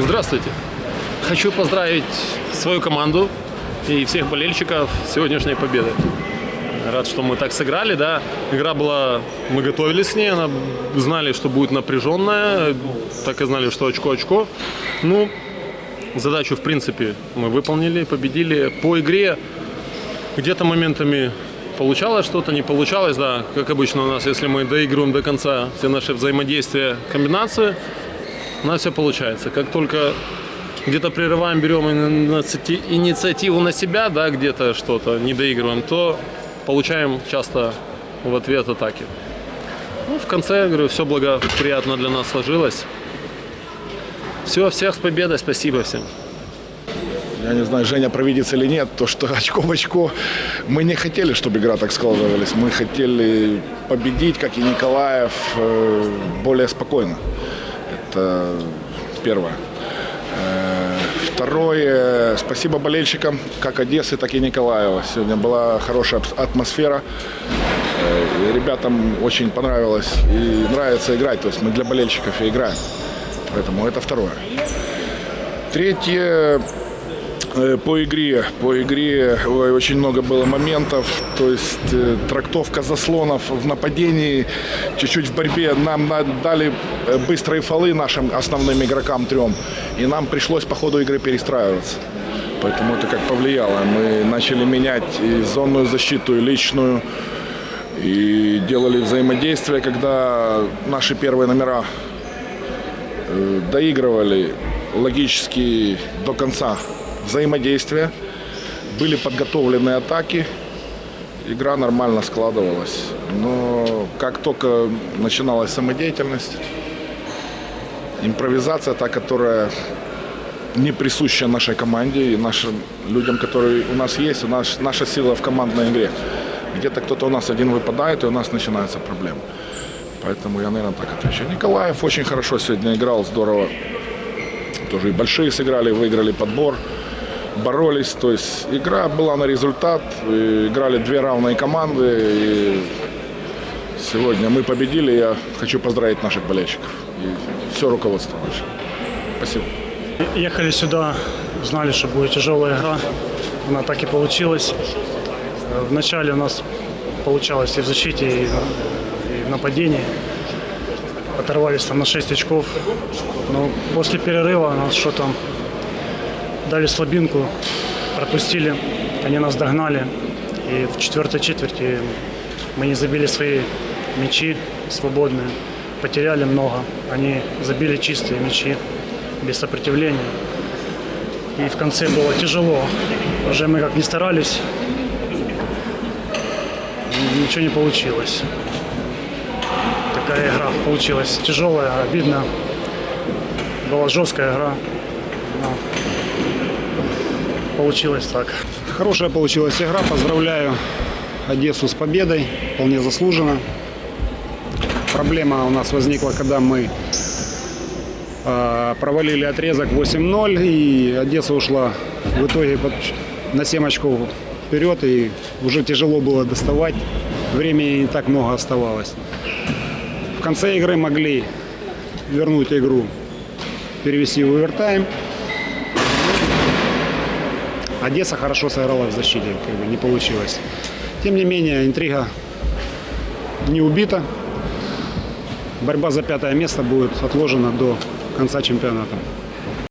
Здравствуйте. Хочу поздравить свою команду и всех болельщиков с сегодняшней победой. Рад, что мы так сыграли, да. Игра была, мы готовились к ней, знали, что будет напряженная, так и знали, что очко-очко. Ну, задачу, в принципе, мы выполнили, победили. По игре где-то моментами получалось что-то, не получалось, да, как обычно у нас, если мы доигрываем до конца все наши взаимодействия, комбинации, у нас все получается. Как только где-то прерываем, берем инициати- инициативу на себя, да, где-то что-то не доигрываем, то получаем часто в ответ атаки. Ну, в конце, говорю, все благоприятно для нас сложилось. Все, всех с победой, спасибо всем. Я не знаю, Женя провидится или нет, то, что очко в очко. Мы не хотели, чтобы игра так складывалась. Мы хотели победить, как и Николаев, э, более спокойно. Это первое. Э, Второе, спасибо болельщикам, как Одессы, так и Николаева. Сегодня была хорошая атмосфера. Э, Ребятам очень понравилось и нравится играть. То есть мы для болельщиков и играем. Поэтому это второе. Третье, По игре, по игре очень много было моментов, то есть э, трактовка заслонов в нападении, чуть-чуть в борьбе. Нам на- дали э, быстрые фолы нашим основным игрокам трем, и нам пришлось по ходу игры перестраиваться. Поэтому это как повлияло. Мы начали менять и зонную защиту, и личную, и делали взаимодействие, когда наши первые номера э, доигрывали логически до конца взаимодействия, были подготовлены атаки, игра нормально складывалась. Но как только начиналась самодеятельность, импровизация, та, которая не присуща нашей команде и нашим людям, которые у нас есть, у нас наша сила в командной игре. Где-то кто-то у нас один выпадает, и у нас начинаются проблемы. Поэтому я, наверное, так отвечу. Николаев очень хорошо сегодня играл, здорово. Тоже и большие сыграли, выиграли подбор, боролись. То есть игра была на результат. Играли две равные команды. И сегодня мы победили. Я хочу поздравить наших болельщиков и все руководство наше. Спасибо. Ехали сюда, знали, что будет тяжелая игра. Она так и получилась. Вначале у нас получалось и в защите, и, в нападении. Оторвались там на 6 очков. Но после перерыва нас что-то дали слабинку, пропустили. Они нас догнали. И в четвертой четверти мы не забили свои мячи свободные. Потеряли много. Они забили чистые мячи без сопротивления. И в конце было тяжело. Уже мы как ни старались, ничего не получилось. Такая игра получилась тяжелая, обидно. Была жесткая игра. Получилось так. Хорошая получилась игра. Поздравляю Одессу с победой. Вполне заслуженно. Проблема у нас возникла, когда мы э, провалили отрезок 8-0, и Одесса ушла в итоге на 7 очков вперед, и уже тяжело было доставать. Времени не так много оставалось. В конце игры могли вернуть игру, перевести в овертайм. Одесса хорошо сыграла в защите, как бы не получилось. Тем не менее, интрига не убита. Борьба за пятое место будет отложена до конца чемпионата.